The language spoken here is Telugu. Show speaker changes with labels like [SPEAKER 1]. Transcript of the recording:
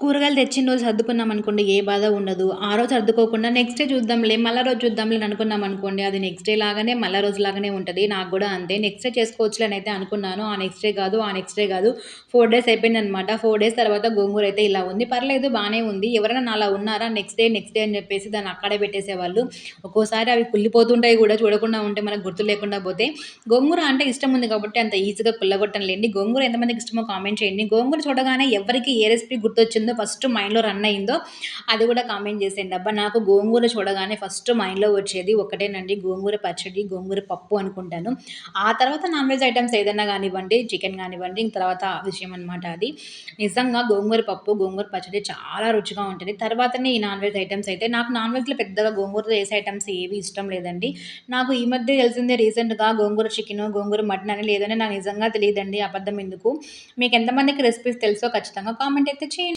[SPEAKER 1] కూరగాయలు తెచ్చిన రోజు సర్దుకున్నాం అనుకోండి ఏ బాధ ఉండదు. ఆ రోజు సర్దుకోకుండా నెక్స్ట్ డే చూద్దాంలే మళ్ళీ రోజు చూద్దాంలే అనుకున్నాం అనుకోండి అది నెక్స్ట్ డే లాగానే మళ్ళీ రోజు లాగానే ఉంటుంది. నాకు కూడా అంతే. నెక్స్ట్ డే చేసుకోవచ్చులని అయితే అనుకున్నాను. ఆ నెక్స్ట్ డే కాదు ఆ నెక్స్ట్ డే కాదు. ఫోర్ డేస్ అయిపోయింది అనమాట ఫోర్ డేస్ తర్వాత గోంగూర అయితే ఇలా ఉంది. పర్లేదు బాగానే ఉంది. ఎవరైనా అలా ఉన్నారా? నెక్స్ట్ డే నెక్స్ట్ డే అని చెప్పేసి దాన్ని అక్కడే పెట్టేసేవాళ్ళు. ఒక్కోసారి అవి కుళ్ళిపోతుంటాయి కూడా చూడకుండా ఉంటే మనకు గుర్తు లేకుండా పోతే. గోంగూర అంటే ఇష్టం ఉంది కాబట్టి అంత ఈజీగా కుల్లగొట్టంలేండి గోంగూర ఎంతమందికి ఇష్టమో కామెంట్ చేయండి. గోంగూర చూడగానే ఎవరికి ఏ రెసిపీ గుర్తొచ్చింది ఫస్ట్ మైండ్లో రన్ అయిందో అది కూడా కామెంట్ చేసేయండి. అబ్బా నాకు గోంగూర చూడగానే ఫస్ట్ మైండ్లో వచ్చేది ఒకటేనండి గోంగూర పచ్చడి గోంగూర పప్పు అనుకుంటాను. ఆ తర్వాత నాన్ వెజ్ ఐటమ్స్ ఏదైనా కానివ్వండి చికెన్ కానివ్వండి తర్వాత విషయం అనమాట అది. నిజంగా గోంగూర పప్పు గోంగూర పచ్చడి చాలా రుచిగా ఉంటుంది. తర్వాతనే ఈ నాన్ వెజ్ ఐటమ్స్ అయితే నాకు నాన్ వెజ్లో పెద్దగా గోంగూరతో వేసే ఐటమ్స్ ఏవి ఇష్టం లేదండి. నాకు ఈ మధ్య తెలిసిందే రీసెంట్గా గోంగూర చికెన్ గోంగూర మటన్ అని లేదని నాకు నిజంగా తెలియదండి అబద్ధం ఎందుకు? మీకు ఎంతమందికి రెసిపీస్ తెలుసో ఖచ్చితంగా కామెంట్ అయితే చేయండి.